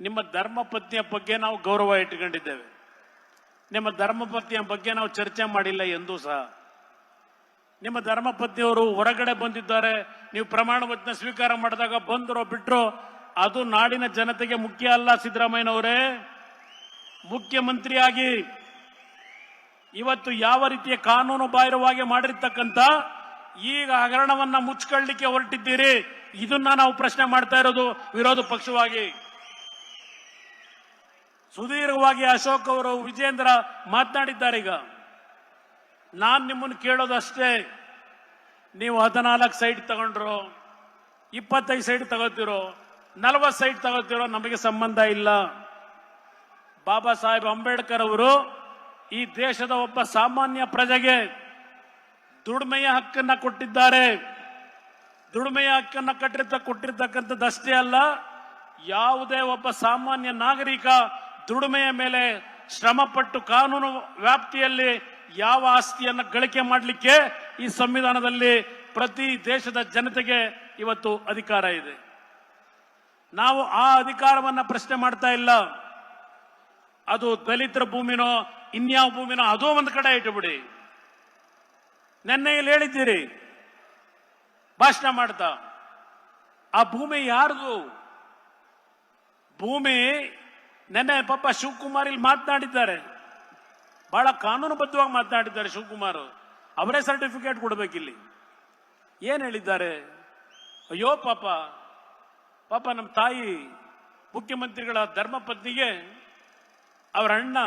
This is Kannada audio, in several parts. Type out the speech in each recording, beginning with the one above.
ನಿಮ್ಮ ಧರ್ಮಪತ್ನಿಯ ಬಗ್ಗೆ ನಾವು ಗೌರವ ಇಟ್ಕೊಂಡಿದ್ದೇವೆ. ನಿಮ್ಮ ಧರ್ಮಪತ್ನಿಯ ಬಗ್ಗೆ ನಾವು ಚರ್ಚೆ ಮಾಡಿಲ್ಲ ಎಂದೂ ಸಹ. ನಿಮ್ಮ ಧರ್ಮಪತ್ನಿಯವರು ಹೊರಗಡೆ ಬಂದಿದ್ದಾರೆ, ನೀವು ಪ್ರಮಾಣ ವಚನ ಸ್ವೀಕಾರ ಮಾಡಿದಾಗ ಬಂದರೋ ಬಿಟ್ರೋ, ಅದು ನಾಡಿನ ಜನತೆಗೆ ಮುಖ್ಯ ಅಲ್ಲ ಸಿದ್ದರಾಮಯ್ಯನವರೇ. ಮುಖ್ಯಮಂತ್ರಿಯಾಗಿ ಇವತ್ತು ಯಾವ ರೀತಿಯ ಕಾನೂನು ಬಾಹಿರವಾಗಿ ಮಾಡಿರ್ತಕ್ಕಂಥ ಈಗ ಹಗರಣವನ್ನ ಮುಚ್ಕೊಳ್ಳಿಕ್ಕೆ ಹೊರಟಿದ್ದೀರಿ, ಇದನ್ನ ನಾವು ಪ್ರಶ್ನೆ ಮಾಡ್ತಾ ಇರೋದು ವಿರೋಧ ಪಕ್ಷವಾಗಿ. ಸುದೀರ್ಘವಾಗಿ ಅಶೋಕ್ ಅವರು, ವಿಜೇಂದ್ರ ಮಾತನಾಡಿದ್ದಾರೆ ಈಗ. ನಾನು ನಿಮ್ಮನ್ನು ಕೇಳೋದಷ್ಟೇ. ನೀವು ಹದಿನಾಲ್ಕು ಸೈಟ್ ತಗೊಂಡ್ರು, ಇಪ್ಪತ್ತೈದು ಸೈಟ್ ತಗೋತಿರೋ, ನಲವತ್ತು ಸೈಟ್ ತಗೋತಿರೋ ನಮಗೆ ಸಂಬಂಧ ಇಲ್ಲ. ಬಾಬಾ ಸಾಹೇಬ್ ಅಂಬೇಡ್ಕರ್ ಅವರು ಈ ದೇಶದ ಒಬ್ಬ ಸಾಮಾನ್ಯ ಪ್ರಜೆಗೆ ದುಡಿಮೆಯ ಹಕ್ಕನ್ನ ಕೊಟ್ಟಿದ್ದಾರೆ. ದುಡಿಮೆಯ ಹಕ್ಕನ್ನ ಕಟ್ಟಿರ್ತ, ಕೊಟ್ಟಿರ್ತಕ್ಕಂಥದ್ದಷ್ಟೇ ಅಲ್ಲ, ಯಾವುದೇ ಒಬ್ಬ ಸಾಮಾನ್ಯ ನಾಗರಿಕ ದುಡಿಮೆಯ ಮೇಲೆ ಶ್ರಮಪಟ್ಟು ಕಾನೂನು ವ್ಯಾಪ್ತಿಯಲ್ಲಿ ಯಾವ ಆಸ್ತಿಯನ್ನು ಗಳಿಕೆ ಮಾಡಲಿಕ್ಕೆ ಈ ಸಂವಿಧಾನದಲ್ಲಿ ಪ್ರತಿ ದೇಶದ ಜನತೆಗೆ ಇವತ್ತು ಅಧಿಕಾರ ಇದೆ. ನಾವು ಆ ಅಧಿಕಾರವನ್ನ ಪ್ರಶ್ನೆ ಮಾಡ್ತಾ ಇಲ್ಲ. ಅದು ದಲಿತರ ಭೂಮಿನೋ, ಇನ್ಯಾವ ಭೂಮಿನೋ, ಅದೋ ಒಂದು ಕಡೆ ಇಟ್ಟುಬಿಡಿ ನೆನ್ನೆ ಇಲ್ಲಿ ಹೇಳಿದ್ದೀರಿ, ಭಾಷಣ ಮಾಡ್ತಾ. ಆ ಭೂಮಿ ಯಾರ್ದು? ಭೂಮಿ ನೆನ್ನೆ ಪಾಪ ಶಿವಕುಮಾರ್ ಇಲ್ಲಿ ಮಾತನಾಡಿದ್ದಾರೆ. ಬಹಳ ಕಾನೂನುಬದ್ಧವಾಗಿ ಮಾತನಾಡಿದ್ದಾರೆ ಶಿವಕುಮಾರ್ ಅವರೇ. ಸರ್ಟಿಫಿಕೇಟ್ ಕೊಡಬೇಕಿಲ್ಲಿ. ಏನ್ ಹೇಳಿದ್ದಾರೆ? ಅಯ್ಯೋ ಪಾಪ. ಪಾಪ ನಮ್ಮ ತಾಯಿ ಮುಖ್ಯಮಂತ್ರಿಗಳ ಧರ್ಮಪತ್ನಿಗೆ ಅವರ ಅಣ್ಣ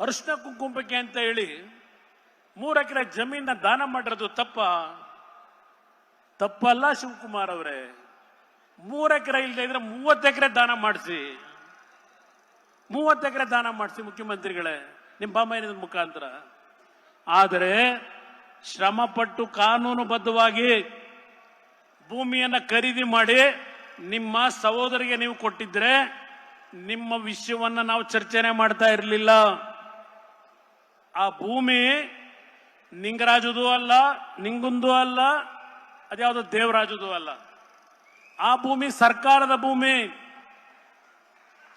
ಅರಿಶಿನ ಕುಂಕುಮಕ್ಕೆ ಅಂತ ಹೇಳಿ ಮೂರು ಎಕರೆ ಜಮೀನ ದಾನ ಮಾಡಿರೋದು ತಪ್ಪ. ತಪ್ಪಲ್ಲ ಶಿವಕುಮಾರ್ ಅವರೇ. ಮೂರು ಎಕರೆ ಇಲ್ಲದೆ ಇದ್ರೆ ಮೂವತ್ತು ಎಕರೆ ದಾನ ಮಾಡಿಸಿ. ಮೂವತ್ತು ಎಕರೆ ದಾನ ಮಾಡಿಸಿ ಮುಖ್ಯಮಂತ್ರಿಗಳೇ ನಿಮ್ಮ ಬಾಮಯ್ಯನ ಮುಖಾಂತರ. ಆದರೆ ಶ್ರಮಪಟ್ಟು ಕಾನೂನುಬದ್ಧವಾಗಿ ಭೂಮಿಯನ್ನು ಖರೀದಿ ಮಾಡಿ ನಿಮ್ಮ ಸಹೋದರಿಗೆ ನೀವು ಕೊಟ್ಟಿದ್ರೆ ನಿಮ್ಮ ವಿಷಯವನ್ನ ನಾವು ಚರ್ಚೆನೆ ಮಾಡ್ತಾ ಇರಲಿಲ್ಲ. ಆ ಭೂಮಿ ನಿಂಗರಾಜದು ಅಲ್ಲ, ನಿಂಗುಂದು ಅಲ್ಲ, ಅದ್ಯಾವುದೋ ದೇವರಾಜದು ಅಲ್ಲ. ಆ ಭೂಮಿ ಸರ್ಕಾರದ ಭೂಮಿ.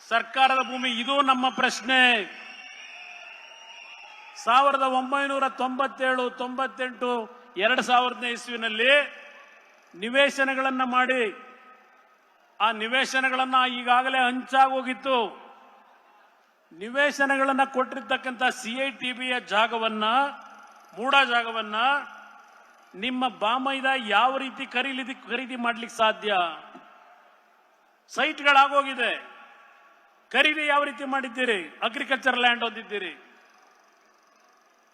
ಸರ್ಕಾರದ ಭೂಮಿ, ಇದು ನಮ್ಮ ಪ್ರಶ್ನೆ. ಸಾವಿರದ ಒಂಬೈನೂರ ತೊಂಬತ್ತೇಳು, ತೊಂಬತ್ತೆಂಟು, ಎರಡು ಸಾವಿರದನೇ ಇಸ್ವಿನಲ್ಲಿ ನಿವೇಶನಗಳನ್ನು ಮಾಡಿ. ಆ ನಿವೇಶನಗಳನ್ನು ಈಗಾಗಲೇ ಹಂಚಾಗೋಗಿತ್ತು. ನಿವೇಶನಗಳನ್ನು ಕೊಟ್ಟಿರ್ತಕ್ಕಂಥ ಸಿ ಐ ಟಿ ಬಿಯ ಜಾಗವನ್ನ ಮೂಡ ಜಾಗವನ್ನ ನಿಮ್ಮ ಬಾಮೈದ ಯಾವ ರೀತಿ ಖರೀದಿ ಖರೀದಿ ಮಾಡ್ಲಿಕ್ಕೆ ಸಾಧ್ಯ? ಸೈಟ್ಗಳಾಗೋಗಿದೆ. ಖರೀದಿ ಯಾವ ರೀತಿ ಮಾಡಿದ್ದೀರಿ? ಅಗ್ರಿಕಲ್ಚರ್ ಲ್ಯಾಂಡ್ ಹೊಂದಿದ್ದೀರಿ.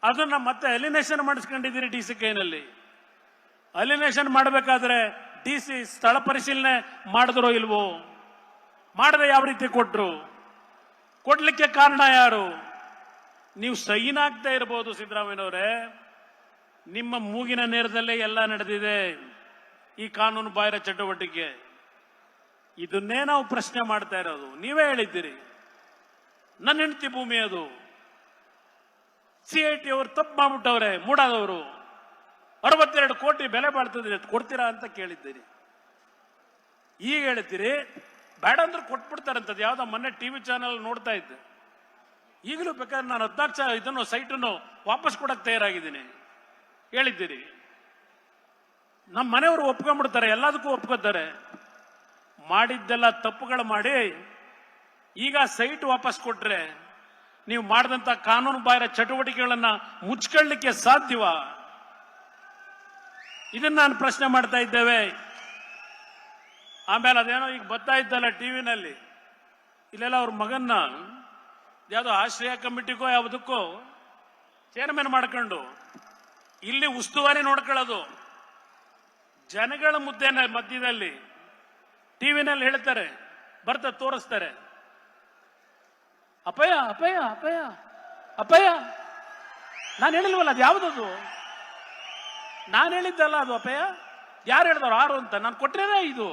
ಅದನ್ನ ಮತ್ತೆ ಅಲಿನೇಷನ್ ಮಾಡಿಸ್ಕೊಂಡಿದ್ದೀರಿ ಡಿ ಸಿ ಕೈನಲ್ಲಿ ಅಲಿನೇಷನ್ ಮಾಡಬೇಕಾದ್ರೆ ಡಿ ಸಿ ಸ್ಥಳ ಪರಿಶೀಲನೆ ಮಾಡಿದ್ರೋ ಇಲ್ವೋ? ಮಾಡಿದ್ರೆ ಯಾವ ರೀತಿ ಕೊಟ್ರು? ಕೊಡ್ಲಿಕ್ಕೆ ಕಾರಣ ಯಾರು? ನೀವು ಸೈನ್ ಆಗ್ತಾ ಇರಬಹುದು ಸಿದ್ದರಾಮಯ್ಯನವರೇ. ನಿಮ್ಮ ಮೂಗಿನ ನೇರದಲ್ಲೇ ಎಲ್ಲ ನಡೆದಿದೆ. ಈ ಕಾನೂನು ಬಾಹಿರ ಚಟುವಟಿಕೆ. ಇದನ್ನೇ ನಾವು ಪ್ರಶ್ನೆ ಮಾಡ್ತಾ ಇರೋದು. ನೀವೇ ಹೇಳಿದ್ದೀರಿ. ನನ್ನ ಹೆಂಡತಿ ಭೂಮಿ ಅದು. ಸಿ ಐ ಟಿ ಅವರು ತಪ್ಪು ಮಾಡ್ಬಿಟ್ಟವ್ರೆ, ಮೂಡಾದವರು. ಅರವತ್ತೆರಡು ಕೋಟಿ ಬೆಲೆ ಬಾಳ್ತದೆ ಕೊಡ್ತೀರಾ ಅಂತ ಕೇಳಿದ್ದೀರಿ. ಈಗ ಹೇಳ್ತೀರಿ ಬೇಡ ಅಂದ್ರೆ ಕೊಟ್ಬಿಡ್ತಾರಂತದ್ದು ಯಾವುದೋ ಮೊನ್ನೆ ಟಿವಿ ಚಾನಲ್ ನೋಡ್ತಾ ಇದ್ದೆ. ಈಗಲೂ ಬೇಕಾದ್ರೆ ನಾನು ಹದ್ನಾಲ್ಕು ಸಾವಿರ ಇದನ್ನು, ಸೈಟನ್ನು ವಾಪಸ್ ಕೊಡಕ್ಕೆ ತಯಾರಾಗಿದ್ದೀನಿ. ಹೇಳಿದ್ದೀರಿ. ನಮ್ಮ ಮನೆಯವರು ಒಪ್ಕೊಂಡ್ಬಿಡ್ತಾರೆ, ಎಲ್ಲದಕ್ಕೂ ಒಪ್ಕೋತಾರೆ. ಮಾಡಿದ್ದೆಲ್ಲ ತಪ್ಪುಗಳು ಮಾಡಿ ಈಗ ಸೈಟ್ ವಾಪಸ್ ಕೊಟ್ರೆ ನೀವು ಮಾಡಿದಂತ ಕಾನೂನು ಬಾಹಿರ ಚಟುವಟಿಕೆಗಳನ್ನ ಮುಚ್ಕೊಳ್ಳಿಕ್ಕೆ ಸಾಧ್ಯವ? ಇದನ್ನ ನಾನು ಪ್ರಶ್ನೆ ಮಾಡ್ತಾ ಇದ್ದೇವೆ. ಆಮೇಲೆ ಅದೇನೋ ಈಗ ಬರ್ತಾ ಇದ್ದಲ್ಲ ಟಿವಿನಲ್ಲಿ ಇಲ್ಲೆಲ್ಲ ಅವ್ರ ಮಗನ್ನ ಯಾವುದೋ ಆಶ್ರಯ ಕಮಿಟಿಗೋ ಯಾವುದಕ್ಕೋ ಚೇರ್ಮನ್ ಮಾಡ್ಕೊಂಡು ಇಲ್ಲಿ ಉಸ್ತುವಾರಿ ನೋಡ್ಕೊಳ್ಳೋದು. ಜನಗಳ ಮುದ್ದೆನ ಮಧ್ಯದಲ್ಲಿ ಟಿವಿನಲ್ಲಿ ಹೇಳ್ತಾರೆ, ಬರ್ತಾ ತೋರಿಸ್ತಾರೆ. ಅಪಯ ಅಪಯ ಅಪಯ ಅಪಯ ನಾನು ಹೇಳಿಲ್ವಲ್ಲ ಅದು ಯಾವುದದು? ನಾನು ಹೇಳಿದ್ದಲ್ಲ ಅದು ಅಪಯ ಯಾರು ಹೇಳಿದವ್ರು ಆರು ಅಂತ? ನಾನು ಕೊಟ್ಟಿರೋದೇ ಇದು?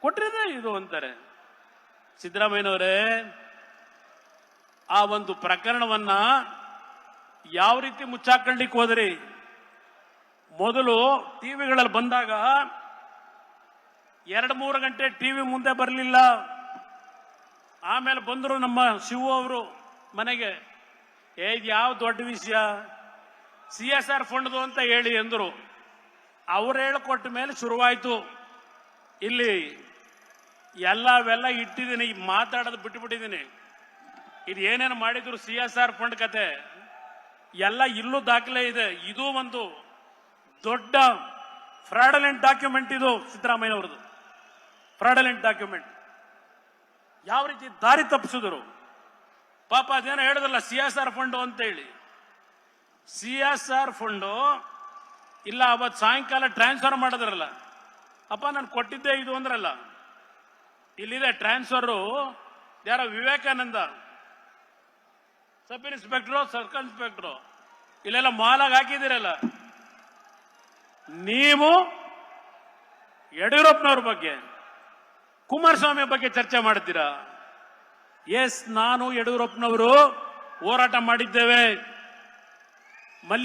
ಕೊಟ್ಟಿರೋದೇ ಇದು ಅಂತಾರೆ. ಸಿದ್ದರಾಮಯ್ಯನವರೇ, ಆ ಒಂದು ಪ್ರಕರಣವನ್ನ ಯಾವ ರೀತಿ ಮುಚ್ಚಾಕೊಳ್ಳಿಕ್ಕೆ ಹೋದ್ರಿ? ಮೊದಲು ಟಿವಿಗಳಲ್ಲಿ ಬಂದಾಗ ಎರಡು ಮೂರು ಗಂಟೆ ಟಿವಿ ಮುಂದೆ ಬರಲಿಲ್ಲ. ಆಮೇಲೆ ಬಂದರು ನಮ್ಮ ಶಿವು ಅವರು ಮನೆಗೆ, ಏ, ಇದು ಯಾವ ದೊಡ್ಡ ವಿಷಯ? ಸಿ ಎಸ್ ಆರ್ ಫಂಡ್ದು ಅಂತ ಹೇಳಿ ಎಂದರು ಅವ್ರು ಹೇಳಿಕೊಟ್ಟ ಮೇಲೆ ಶುರುವಾಯಿತು. ಇಲ್ಲಿ ಎಲ್ಲ ಅವೆಲ್ಲ ಇಟ್ಟಿದ್ದೀನಿ, ಮಾತಾಡೋದು ಬಿಟ್ಟುಬಿಟ್ಟಿದ್ದೀನಿ ಇದು ಏನೇನು ಮಾಡಿದ್ರು ಸಿ ಎಸ್ ಆರ್ ಫಂಡ್ ಕತೆ? ಎಲ್ಲ ಇಲ್ಲೂ ದಾಖಲೆ ಇದೆ. ಇದು ಒಂದು ದೊಡ್ಡ ಫ್ರಾಡಲೆಂಟ್ ಡಾಕ್ಯುಮೆಂಟ್ ಇದು ಸಿದ್ದರಾಮಯ್ಯ ಅವರದು ಫ್ರಾಡಲೆಂಟ್ ಡಾಕ್ಯುಮೆಂಟ್. ಯಾವ ರೀತಿ ದಾರಿ ತಪ್ಪಿಸಿದ್ರು? ಪಾಪ ಅದೇನೋ ಹೇಳಿದ್ರಲ್ಲ ಸಿ ಎಸ್ ಆರ್ ಫಂಡು ಅಂತೇಳಿ. ಸಿ ಎಸ್ ಆರ್ ಫಂಡು, ಇಲ್ಲ, ಅವತ್ತು ಸಾಯಂಕಾಲ ಟ್ರಾನ್ಸ್ಫರ್ ಮಾಡಿದ್ರಲ್ಲ. ಅಪ್ಪ, ನಾನು ಕೊಟ್ಟಿದ್ದೆ ಇದು ಅಂದ್ರಲ್ಲ. ಇಲ್ಲಿದೆ ಟ್ರಾನ್ಸ್ಫರು, ಯಾರೋ Vivekananda. Sub inspector, circle inspector, ಇಲ್ಲೆಲ್ಲ ಮಾಲಾಗಿ ಹಾಕಿದ್ದೀರಲ್ಲ. ನೀವು ಯಡಿಯೂರಪ್ಪನವ್ರ ಬಗ್ಗೆ. ಕುಮಾರಸ್ವಾಮಿ ಬಗ್ಗೆ ಚರ್ಚೆ ಮಾಡ್ತೀರಾ ಎಸ್ ನಾನು ಯಡಿಯೂರಪ್ಪನವರು ಹೋರಾಟ ಮಾಡಿದ್ದೇವೆ.